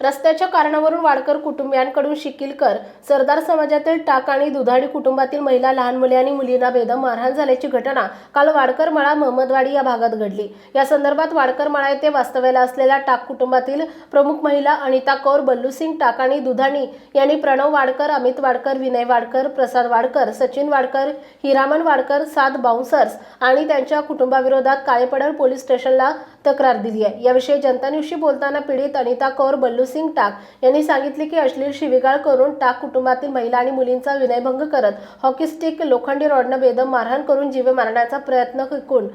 रस्त्याच्या कारणावरून वाडकर कुटुंबियांकडून शिकिलकर. सरदार समाजातील टाक आणि दुधाडी कुटुंबातील महिला लहान मुले आणि मुलींना बेदम मारहाण झाल्याची घटना काल वाडकर मळा महमदवाडी या भागात घडली. या संदर्भात वाडकर मळा येथे वास्तव्याला असलेल्या टाक कुटुंबातील प्रमुख महिला अनिता कौर बल्लूसिंग टाक आणि दुधाणी यांनी प्रणव वाडकर अमित वाडकर विनय वाडकर प्रसाद वाडकर सचिन वाडकर हिरामन वाडकर सात बाउन्सर्स आणि त्यांच्या कुटुंबाविरोधात काळेपडर पोलीस स्टेशनला तक्रार दिली आहे. याविषयी जनता न्यूजशी बोलताना पीडित अनिता कौर बल्लूसिंग टाक यांनी सांगितले की अश्लील शिवीगाळ करून टाक कुटुंबातील महिला आणि मुलींचा विनयभंग करत हॉकी स्टिक लोखंडी रॉडनं बेदम मारहाण करून जीवे मारण्याचा प्रयत्न करून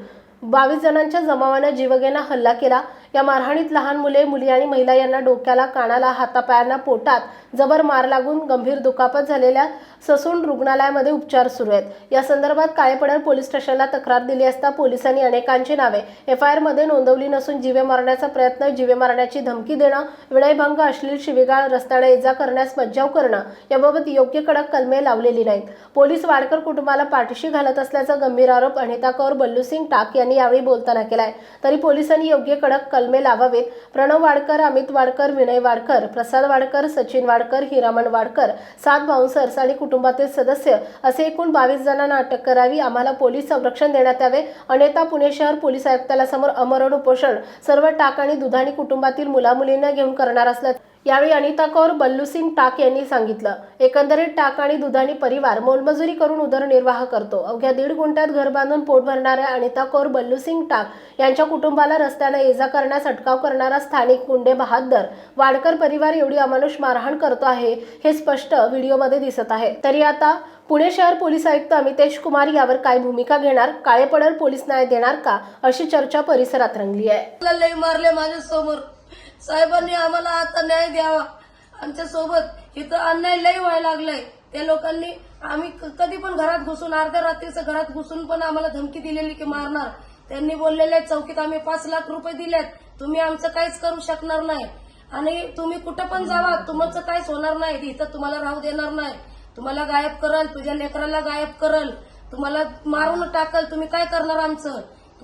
बावीस जणांच्या जमावानं जीवघेणा हल्ला केला. या मारहाणीत लहान मुले मुली आणि महिला यांना डोक्याला कानाला हातापायांना पोटात जबर मार लागून गंभीर दुखापत झालेल्या ससून रुग्णालयामध्ये उपचार सुरू आहेत. या संदर्भात काळेपडर पोलीस स्टेशनला तक्रार दिली असता पोलिसांनी अनेकांची नावे एफ आय आरमध्ये नोंदवली नसून जीवे मारण्याचा प्रयत्न जीवे मारण्याची धमकी देणं विनयभंग अश्लील शिवीगाळ रस्त्याने इजा करण्यास मज्जाव करणं याबाबत योग्य कडक कलमे लावलेली नाहीत. पोलीस वाडकर कुटुंबाला पाठीशी घालत असल्याचा गंभीर आरोप अनिता कौर बल्लूसिंग टाक यांनी यावेळी बोलताना केलाय. तरी पोलिसांनी योग्य कडक कलमे लावावेत. प्रणव वाडकर अमित वाडकर विनय वाडकर प्रसाद वाडकर सचिन वाडकर हिरामण वाडकर सात बाउन्सर्स आणि कुटुंबातील सदस्य असे एकूण बावीस जणांना अटक करावी. आम्हाला पोलीस संरक्षण देण्यात यावे. अनेता पुणे शहर पोलीस आयुक्ताला समोर अमरण उपोषण. सर्व टाक आणि दुधाणी कुटुंबातील मुलामुलींना घेऊन करणार असल्याचं यावेळी अनिता कौर बल्लूसिंग टाक यांनी सांगितलं. एकंदरीत टाक आणि दुधानी परिवार मोलमजुरी करून उदरनिर्वाह करतो. अवघ्या दीड गुंठ्यात घर बांधून पोट भरणाऱ्या अनिता कौर बल्लूसिंग टाक यांच्या कुटुंबाला रस्त्याने ये जा करण्यास अटकाव करणारा स्थानिक गुंडे बहादर वाडकर परिवार एवढी अमानुष मारहाण करतो आहे हे स्पष्ट व्हिडिओमध्ये दिसत आहे. तरी आता पुणे शहर पोलीस आयुक्त अमितेश कुमार यावर काय भूमिका घेणार काळेपडर पोलीस न्याय देणार का अशी चर्चा परिसरात रंगली आहे. लई मारले माझ्यासमोर साहेबांनी आम्हाला आता न्याय द्यावा. आमच्यासोबत इथं अन्याय लई व्हायला लागलाय. त्या लोकांनी आम्ही क- कधी पण घरात घुसून अर्ध्या रात्रीचं घरात घुसून पण आम्हाला धमकी दिलेली की मारणार. त्यांनी बोललेले चौकीत आम्ही पाच लाख रुपये दिलेत. तुम्ही आमचं काहीच करू शकणार नाही. आणि तुम्ही कुठं पण जावा तुमचं काहीच होणार नाही. इथं तुम्हाला राहू देणार नाही. तुम्हाला गायब करल तुझ्या लेकराला गायब करल. तुम्हाला मारून टाकल तुम्ही काय करणार आमचं?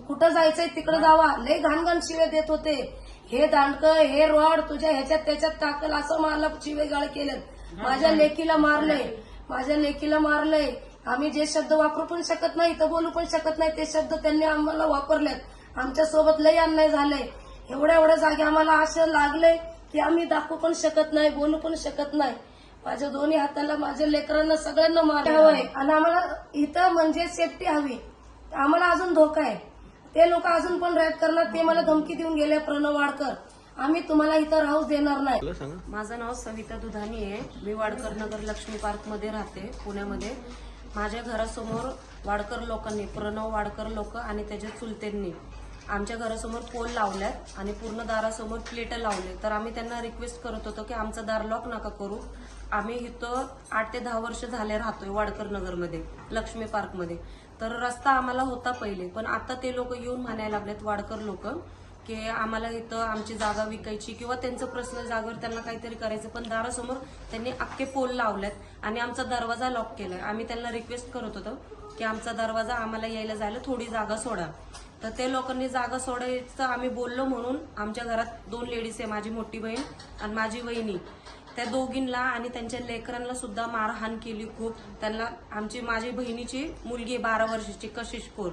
कुठं जायचंय तिकडे जावा. लय घाणघाण शिव्या देत होते. हे दांडकं हे रॉड तुझ्या ह्याच्यात त्याच्यात टाकल असं मला शिवे गाळ केलेत. माझ्या लेकीला मारलंय. माझ्या लेकीला मारलंय. आम्ही जे शब्द वापरू पण शकत नाही तर बोलू पण शकत नाही ते शब्द त्यांनी आम्हाला वापरलेत. आमच्यासोबत लय अन्याय झालंय. एवढ्या एवढ्या जागे आम्हाला असं लागलंय की आम्ही दाखवू पण शकत नाही बोलू पण शकत नाही. माझ्या दोन्ही हाताला माझ्या लेकरांना सगळ्यांना मार हवंय. आणि आम्हाला इथं म्हणजे सेफ्टी हवी. आम्हाला अजून धोका आहे. ते लोक अजून पण रॅप करणार ते मला धमकी देऊन गेले प्रणव वाडकर. आम्ही तुम्हाला इथं राहूच देणार नाही. माझं नाव सविता दुधानी आहे. मी वाडकर नगर लक्ष्मी पार्कमध्ये राहते पुण्यामध्ये. माझ्या घरासमोर वाडकर लोकांनी प्रणव वाडकर लोक आणि त्याच्या चुलतेंनी आमच्या घरासमोर पोल लावल्यात आणि पूर्ण दारासमोर प्लेट लावले. तर आम्ही त्यांना रिक्वेस्ट करत होतो की आमचं दार लॉक नका करू. आम्ही इथं आठ ते दहा वर्ष झाले राहतोय वाडकर नगरमध्ये लक्ष्मी पार्कमध्ये तर रस्ता आम्हाला होता पहिले. पण आता ते लोक येऊन म्हणायला लागलेत वाडकर लोक की आम्हाला इथं आमची जागा विकायची किंवा त्यांचं पर्सनल जागेवर त्यांना काहीतरी करायचं. पण दारासमोर त्यांनी अख्खे पोल लावलेत आणि आमचा दरवाजा लॉक केलाय. आम्ही त्यांना रिक्वेस्ट करत होतो की आमचा दरवाजा आम्हाला यायला जायला थोडी जागा सोडा. तर ते लोकांनी जागा सोडायचं आम्ही बोललो म्हणून आमच्या घरात दोन लेडीज आहे माझी मोठी बहीण आणि माझी वहिनी. त्या दोघींना आणि त्यांच्या लेकरांना सुद्धा मारहाण केली खूप. त्यांना आमची माझी बहिणीची मुलगी बारा वर्षाची कशिश कोर.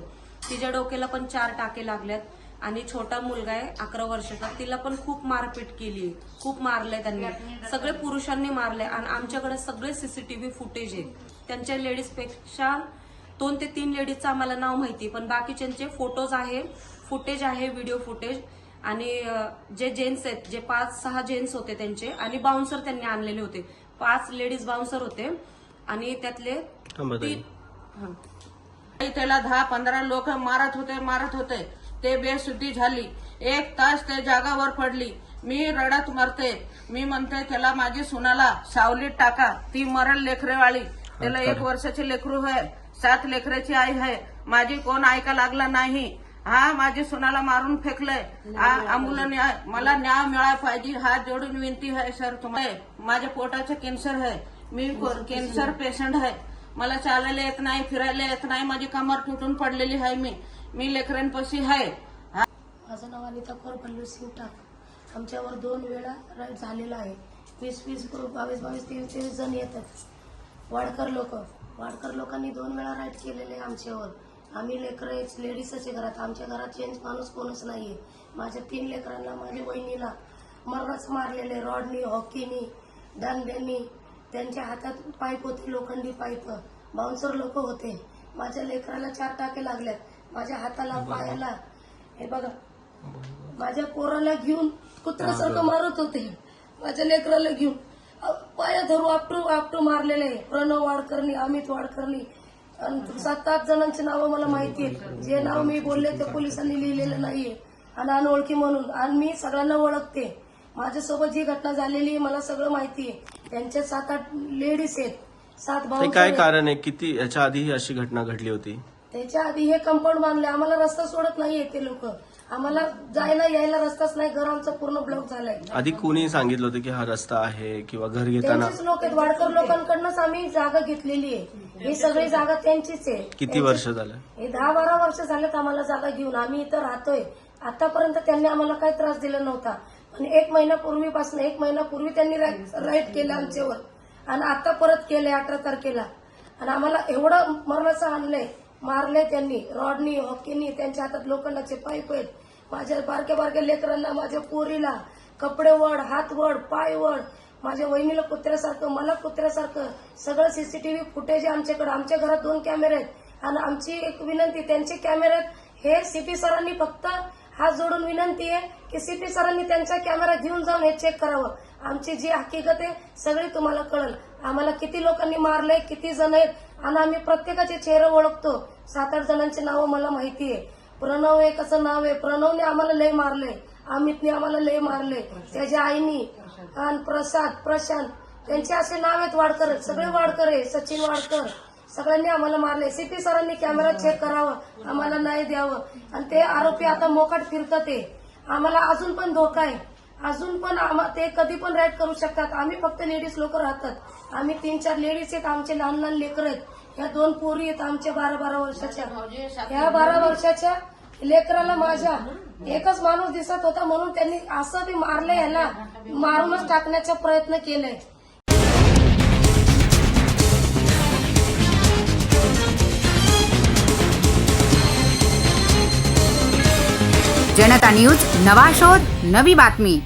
तिच्या डोक्याला पण चार टाके लागल्यात. आणि छोटा मुलगा आहे अकरा वर्षाचा. तिला पण खूप मारपीट केली. खूप मारलंय त्यांनी. सगळे पुरुषांनी मारले आणि आमच्याकडे सगळे सीसीटीव्ही फुटेज आहे त्यांच्या लेडीजपेक्षा दोन ते तीन लेडीजचं आम्हाला नाव माहिती पण बाकीच्यांचे फोटोज आहे फुटेज आहे व्हिडिओ फुटेज आणि जे जेंट्स आहेत जे पाच सहा जेंट्स होते त्यांचे आणि बाउन्सर त्यांनी आणलेले होते. पाच लेडीज बाउन्सर होते. आणि त्यातले तीन हं. त्याला दहा पंधरा लोक मारत होते मारत होते. ते बेसुद्धी झाली. एक तास ते जागावर पडली. मी रडत मरते. मी म्हणते त्याला माझी सुनाला सावलीत टाका. ती मरल लेकरेवाळी त्याला एक वर्षाची लेकरू आहे. सात लेकराची आई आहे. माझी कोण ऐका लागला नाही. हा माझी सुनाला मारून फेकलंय. हा आम्हाला न्याय मला न्याय मिळाला पाहिजे हात जोडून विनंती आहे सर तुम्हाला. माझ्या पोटाचं कॅन्सर आहे. मी कॅन्सर पेशंट आहे. मला चालायला येत नाही फिरायला येत नाही माझी कमर तुटून पडलेली आहे मी. मी लेकरांपाशी आहे. माझं नाव अनिता कौर पल्लू सिंग टाक आमच्यावर दोन वेळा राईड झालेला आहे. वीस वीस बावीस बावीस तेवीस तेवीस जण येतात. वाडकर लोक. वाडकर लोकांनी दोन वेळा राईड केलेले आहे आमच्यावर. आम्ही लेकरं लेडीजच आहे घरात. आमच्या घरात चेंज माणूस कोणच नाहीये. माझ्या तीन लेकरांना माझ्या वहिनीला मरणच मारलेले रॉडनी हॉकीनी दांड्यांनी त्यांच्या हातात पाईप होते लोखंडी पाईप. बाउन्सर लोक होते. माझ्या लेकराला चार टाके लागल्यात. माझ्या हाताला पायाला हे बघा. माझ्या पोराला घेऊन कुत्र्यासारखं मारत होते. माझ्या लेकराला घेऊन. पाया धरू आपटू आपटू मारलेले. आहे. प्रणव वाडकरनी अमित वाडकरनी आणि सात आठ जणांची नावं मला माहिती आहेत. जे नाव मी बोलले ते पोलिसांनी लिहिलेलं नाहीये. आणि अनोळखी म्हणून. आणि मी सगळ्यांना ओळखते. माझ्यासोबत जी घटना झालेली आहे मला सगळं माहिती आहे. त्यांच्या सात आठ लेडीज आहेत. सात ते भाऊ काय कारण आहे? किती याच्या आधी ही अशी घटना घडली होती? त्याच्या आधी हे कंपाऊंड बांधले. आम्हाला रस्ता सोडत नाहीये ते लोक. आम्हाला जायला यायला रस्ताच नाही. घर आमचं पूर्ण ब्लॉक झालाय. आधी कोणी सांगितलं होतं की हा रस्ता आहे किंवा घर घेताना? त्यांचीच लोक आहेत. वाडकर लोकांकडनंच आम्ही जागा घेतलेली आहे. ही सगळी जागा त्यांचीच आहे. किती वर्ष झालं? हे दहा बारा वर्ष झालेत आम्हाला जागा घेऊन. आम्ही इथं राहतोय. आतापर्यंत त्यांनी आम्हाला काही त्रास दिला नव्हता. पण एक महिन्यापूर्वीपासून एक महिन्यापूर्वी त्यांनी राईट केलं आमच्यावर. आणि आता परत केले अठरा तारखेला. आणि आम्हाला एवढं मरणाचं आणलंय. मारले त्यांनी. रॉडनी हॉकीनी त्यांच्या हातात लोखंडाचे पाईप आहेत. माझ्या बारक्या बारक्या लेकरांना माझ्या पोरीला. कपडे वड हात वड पाय वड. माझ्या वहिनीला कुत्र्यासारखं मला कुत्र्यासारखं. सगळं सीसीटीव्ही फुटेज आहे आमच्याकडे. आमच्या घरात दोन कॅमेरे आहेत. आणि आमची एक विनंती त्यांचे कॅमेरे आहेत. हे सीपी सरांनी फक्त हात जोडून विनंती आहे की सीपी सरांनी त्यांचा कॅमेरा घेऊन जाऊन हे चेक करावं. आमची जी हकीकत आहे सगळी तुम्हाला कळल. आम्हाला किती लोकांनी मारलंय किती जण आहेत आणि आम्ही प्रत्येकाचे चेहरे ओळखतो. सात आठ जणांची नावं मला माहिती आहे. प्रणव एकाचं नाव आहे. प्रणवने आम्हाला लय मारलंय. अमितने आम्हाला लय मारले त्याच्या आईनी आणि प्रसाद प्रशांत त्यांचे असे नाव आहेत वाडकर. सगळे वाडकर आहे सचिन वाडकर. सगळ्यांनी आम्हाला मारले सीपी सरांनी कॅमेरा चेक करावं. आम्हाला नाही द्यावं. आणि ते आरोपी आता मोकाट फिरतात ते. आम्हाला अजून पण धोका आहे. अजून पण आम्हा- ते कधी पण राईड करू शकतात. आम्ही फक्त लेडीज लोक राहतात. आम्ही तीन चार लेडीज आहेत. आमचे लहान लहान लेकर आहेत. ह्या दोन पोरी आहेत आमच्या बारा बारा वर्षाच्या. ह्या बारा वर्षाच्या लेकराला माझ्या एकच माणूस दिसत होता म्हणून त्यांनी असं बी मारलं ह्याला मारूनच टाकण्याचा प्रयत्न केलाय. जनता न्यूज नवा शोध नवी बातमी.